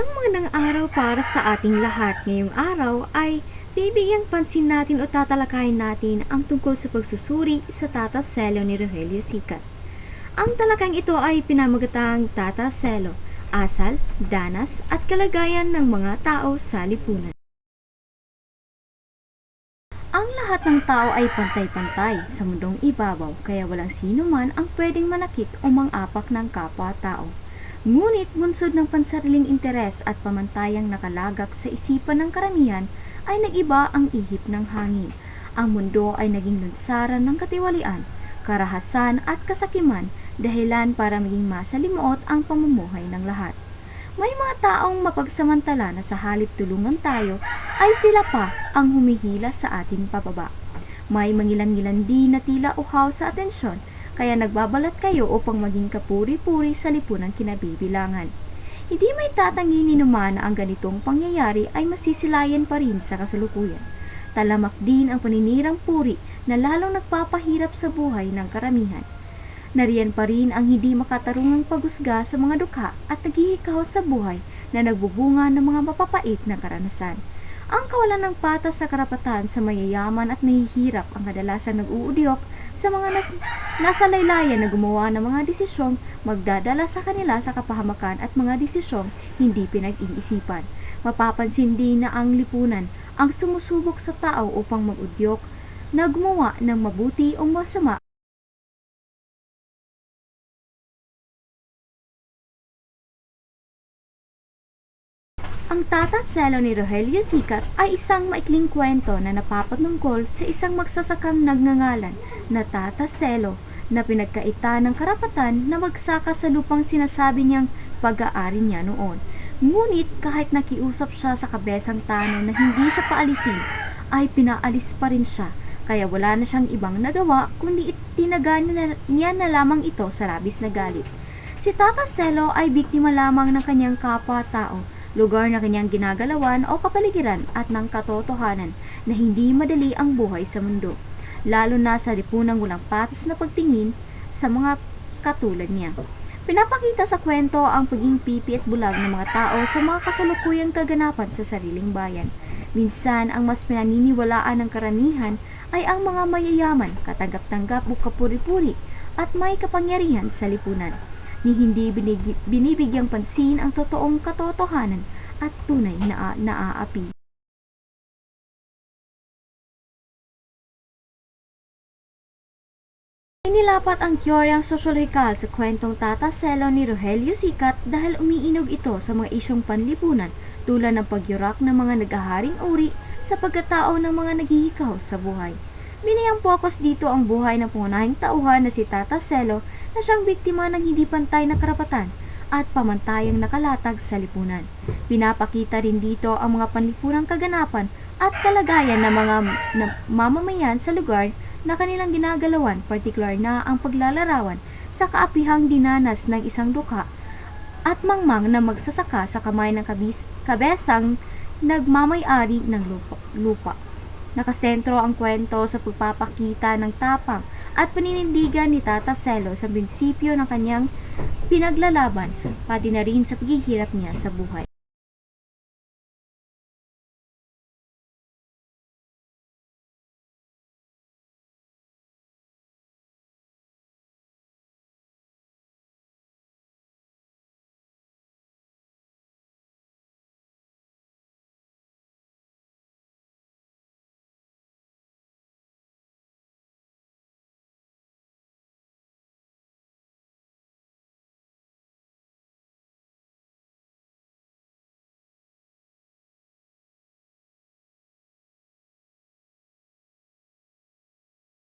Isang magandang araw para sa ating lahat. Ngayong araw ay bibigyang pansin natin o tatalakayin natin ang tungkol sa pagsusuri sa Tata Selo ni Rogelio Sikat. Ang talakang ito ay pinamagatang Tata Selo, asal, danas at kalagayan ng mga tao sa lipunan. Ang lahat ng tao ay pantay-pantay sa mundong ibabaw kaya walang sino man ang pwedeng manakit o mang-apak ng kapwa-tao. Ngunit bunsod ng pansariling interes at pamantayang nakalagak sa isipan ng karamihan ay nagiba ang ihip ng hangin. Ang mundo ay naging lunsaran ng katiwalian, karahasan at kasakiman dahilan para maging masalimuot ang pamumuhay ng lahat. May mga taong mapagsamantala na sa halip tulungan tayo ay sila pa ang humihila sa ating pababa. May mangilan-ngilan din na tila uhaw sa atensyon kaya nagbabalat kayo upang maging kapuri-puri sa lipunang kinabibilangan. Hindi may tatanggi ni naman na ang ganitong pangyayari ay masisilayan pa rin sa kasulukuyan. Talamak din ang paninirang puri na lalong nagpapahirap sa buhay ng karamihan. Nariyan pa rin ang hindi makatarungang pagusga sa mga dukha at naghihikaw sa buhay na nagbubunga ng mga mapapait na karanasan. Ang kawalan ng patas sa karapatan sa mayayaman at nahihirap ang kadalasan nag-uudyok sa mga nas- nasa laylayan na gumawa ng mga desisyong magdadala sa kanila sa kapahamakan at mga desisyong hindi pinag-iisipan. Mapapansin din na ang lipunan ang sumusubok sa tao upang mag-udyok na gumawa ng mabuti o masama Ang Tata Selo ni Rogelio Sikat ay isang maikling kwento na napapatungkol sa isang magsasakang nagngangalan na Tata Selo na pinagkaita ng karapatan na magsaka sa lupang sinasabi niyang pag-aari niya noon. Ngunit kahit nakiusap siya sa kabesang tano na hindi siya paalisin, ay pinaalis pa rin siya kaya wala na siyang ibang nagawa kundi itinaga niya, na lamang ito sa labis na galit. Si Tata Selo ay biktima lamang ng kanyang kapwa-tao lugar na kanyang ginagalawan o kapaligiran at ng katotohanan na hindi madali ang buhay sa mundo, lalo na sa lipunang walang patas na pagtingin sa mga katulad niya. Pinapakita sa kwento ang pagiging pipi at bulag ng mga tao sa mga kasalukuyang kaganapan sa sariling bayan. Minsan, ang mas pinaniniwalaan ng karamihan ay ang mga mayayaman, katanggap-tanggap o kapuri-puri at may kapangyarihan sa lipunan ni hindi binibigyang pansin ang totoong katotohanan at tunay na naaapi. Inilapat ang teoryang sosyolohikal sa kwentong Tata Selo ni Rogelio Sikat dahil umiinog ito sa mga isyong panlipunan tulad ng pagyurak ng mga nagaharing uri sa pagkatao ng mga naghihikaw sa buhay. Biniyang focus dito ang buhay ng punahing tauhan na si Tata Selo na siyang biktima ng hindi pantay na karapatan at pamantayang nakalatag sa lipunan. Pinapakita rin dito ang mga panlipunang kaganapan at kalagayan ng mga mamamayan sa lugar na kanilang ginagalawan, partikular na ang paglalarawan sa kaapihang dinanas ng isang dukha at mangmang na magsasaka sa kamay ng kabis, kabesang nagmamay-ari ng lupa. lupa. Nakasentro ang kwento sa pagpapakita ng tapang at paninindigan ni Tata Selo sa prinsipyo ng kanyang pinaglalaban, pati na rin sa paghihirap niya sa buhay.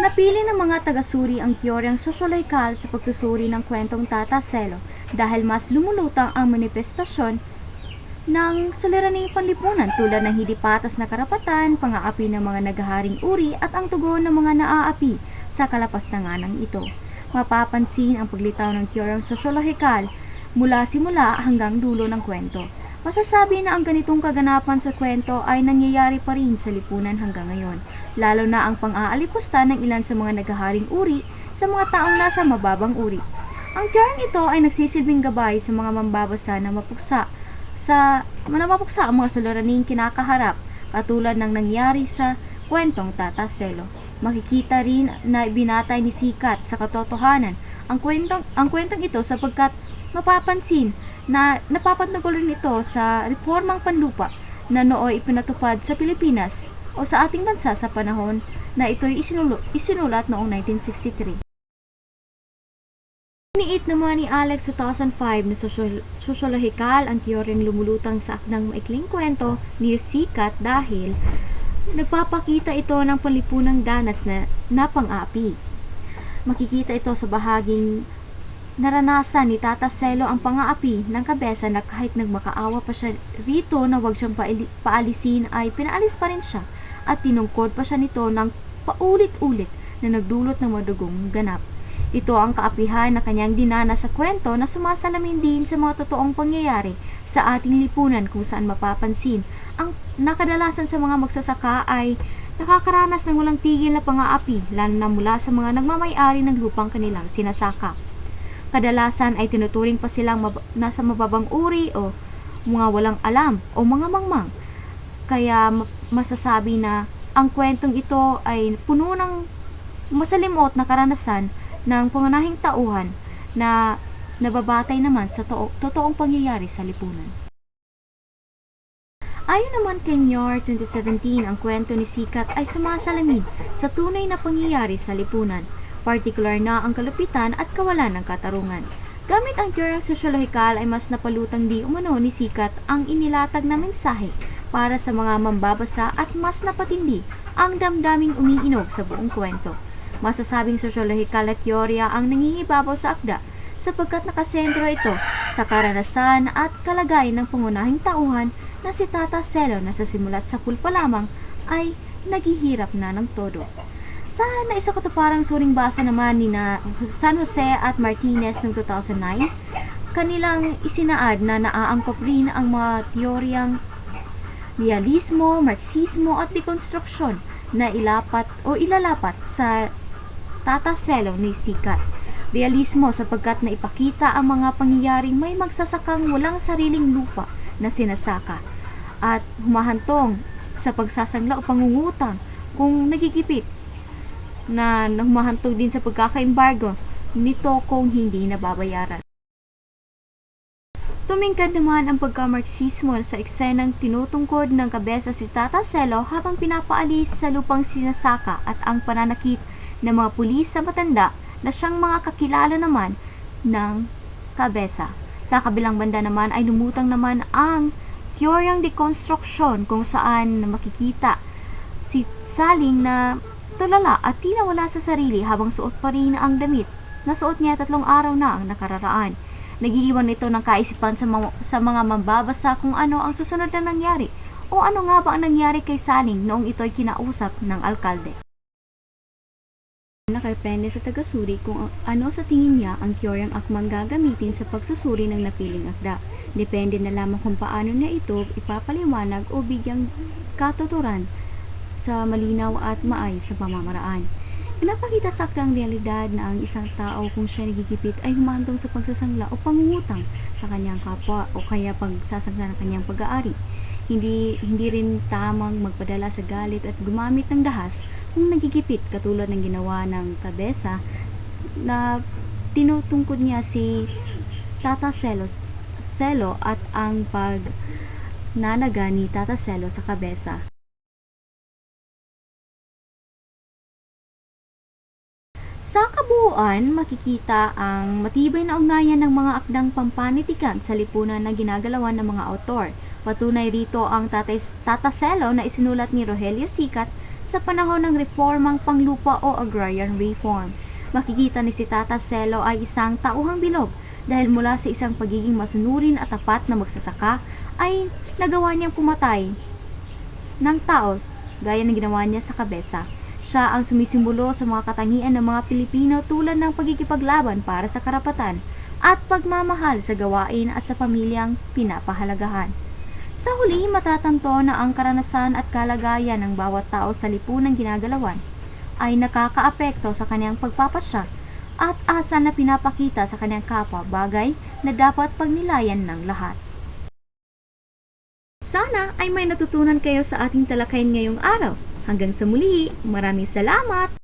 Napili ng mga tagasuri ang teoryang sosyoloikal sa pagsusuri ng kwentong Tata Selo dahil mas lumulutang ang manifestasyon ng suliraning panlipunan tulad ng hindi patas na karapatan, pangaapi ng mga naghaharing uri at ang tugon ng mga naaapi sa kalapastanganan ito. Mapapansin ang paglitaw ng teoryang sosyolohikal mula simula hanggang dulo ng kwento. Masasabi na ang ganitong kaganapan sa kwento ay nangyayari pa rin sa lipunan hanggang ngayon, lalo na ang pang-aalipusta ng ilan sa mga naghaharing uri sa mga taong nasa mababang uri. Ang teoryang ito ay nagsisilbing gabay sa mga mambabasa na mapuksa sa manapapuksa ang mga suliraning kinakaharap katulad ng nangyari sa kwentong Tata Selo. Makikita rin na binatay ni Sikat sa katotohanan ang kwentong, ang kwentong ito sapagkat mapapansin na napapatnagol rin ito sa reformang panlupa na nooy ipinatupad sa Pilipinas o sa ating bansa sa panahon na ito'y isinulo- isinulat noong 1963. Iniit naman ni Alex sa 2005 na sosyolohikal ang teoryang lumulutang sa akdang maikling kwento ni Sikat dahil nagpapakita ito ng panlipunang danas na napang-api. Makikita ito sa bahaging naranasan ni Tata Selo ang pang-aapi ng kabesa na kahit nagmakaawa pa siya rito na wag siyang paalisin ay pinaalis pa rin siya at tinungkod pa siya nito ng paulit-ulit na nagdulot ng madugong ganap. Ito ang kaapihan na kanyang dinana sa kwento na sumasalamin din sa mga totoong pangyayari sa ating lipunan kung saan mapapansin ang nakadalasan sa mga magsasaka ay nakakaranas ng walang tigil na pang-aapi lalo na mula sa mga nagmamayari ng lupang kanilang sinasaka. Kadalasan ay tinuturing pa silang mab- nasa mababang uri o mga walang alam o mga mangmang. Kaya ma- masasabi na ang kwentong ito ay puno ng masalimot na karanasan ng pangunahing tauhan na nababatay naman sa to- totoong pangyayari sa lipunan. Ayon naman kay Nyor 2017, ang kwento ni Sikat ay sumasalamin sa tunay na pangyayari sa lipunan, partikular na ang kalupitan at kawalan ng katarungan. Gamit ang teoryang sosyolohikal ay mas napalutang di umano ni Sikat ang inilatag na mensahe para sa mga mambabasa at mas napatindi ang damdaming umiinog sa buong kwento. Masasabing sosyolohikal at teorya ang nangingibabaw sa akda sapagkat nakasentro ito sa karanasan at kalagayan ng pangunahing tauhan na si Tata Selo na sa simulat sa kulpa lamang ay naghihirap na ng todo. Sa naisa katuparang suring basa naman ni na San Jose at Martinez ng 2009, kanilang isinaad na naaangkop rin ang mga teoryang realismo, marxismo at dekonstruksyon na ilapat o ilalapat sa Tata Selo ni Sikat. Realismo sapagkat na ipakita ang mga pangyayaring may magsasakang walang sariling lupa na sinasaka at humahantong sa pagsasangla o pangungutang kung nagigipit na humahantong din sa pagkaka-embargo nito kung hindi nababayaran. Tumingkad naman ang pagka-Marxismo sa eksenang tinutungkod ng kabesa si Tata Selo habang pinapaalis sa lupang sinasaka at ang pananakit ng mga pulis sa matanda na siyang mga kakilala naman ng kabesa. Sa kabilang banda naman ay lumutang naman ang teoryang deconstruction kung saan makikita si Saling na tulala at tila wala sa sarili habang suot pa rin ang damit na suot niya tatlong araw na ang nakararaan. Nagiiwan ito ng kaisipan sa mga, sa mga mambabasa kung ano ang susunod na nangyari o ano nga ba ang nangyari kay Saling noong ito'y kinausap ng alkalde. Nakapende sa tagasuri kung ano sa tingin niya ang teoryang akmang gagamitin sa pagsusuri ng napiling akda. Depende na lamang kung paano niya ito ipapaliwanag o bigyang katuturan sa malinaw at maayos sa pamamaraan. Pinapakita sa aktang realidad na ang isang tao kung siya nagigipit ay humantong sa pagsasangla o pangungutang sa kanyang kapwa o kaya pagsasangla ng kanyang pag-aari. Hindi, hindi rin tamang magpadala sa galit at gumamit ng dahas kung nagigipit katulad ng ginawa ng kabesa na tinutungkod niya si Tata Selo, Selo at ang pag nanaga ni Tata Selo sa kabesa. Kabuuan, makikita ang matibay na ugnayan ng mga akdang pampanitikan sa lipunan na ginagalawan ng mga autor. Patunay rito ang Tatas- Tataselo na isinulat ni Rogelio Sikat sa panahon ng reformang panglupa o agrarian reform. Makikita ni si Tataselo ay isang tauhang bilog dahil mula sa isang pagiging masunurin at tapat na magsasaka ay nagawa niyang pumatay ng tao gaya ng ginawa niya sa kabesa. Siya ang sumisimbolo sa mga katangian ng mga Pilipino tulad ng pagkikipaglaban para sa karapatan at pagmamahal sa gawain at sa pamilyang pinapahalagahan. Sa huli, matatanto na ang karanasan at kalagayan ng bawat tao sa lipunang ginagalawan ay nakakaapekto sa kanyang pagpapasya at asa na pinapakita sa kanyang kapwa bagay na dapat pagnilayan ng lahat. Sana ay may natutunan kayo sa ating talakayin ngayong araw. Hanggang sa muli, maraming salamat!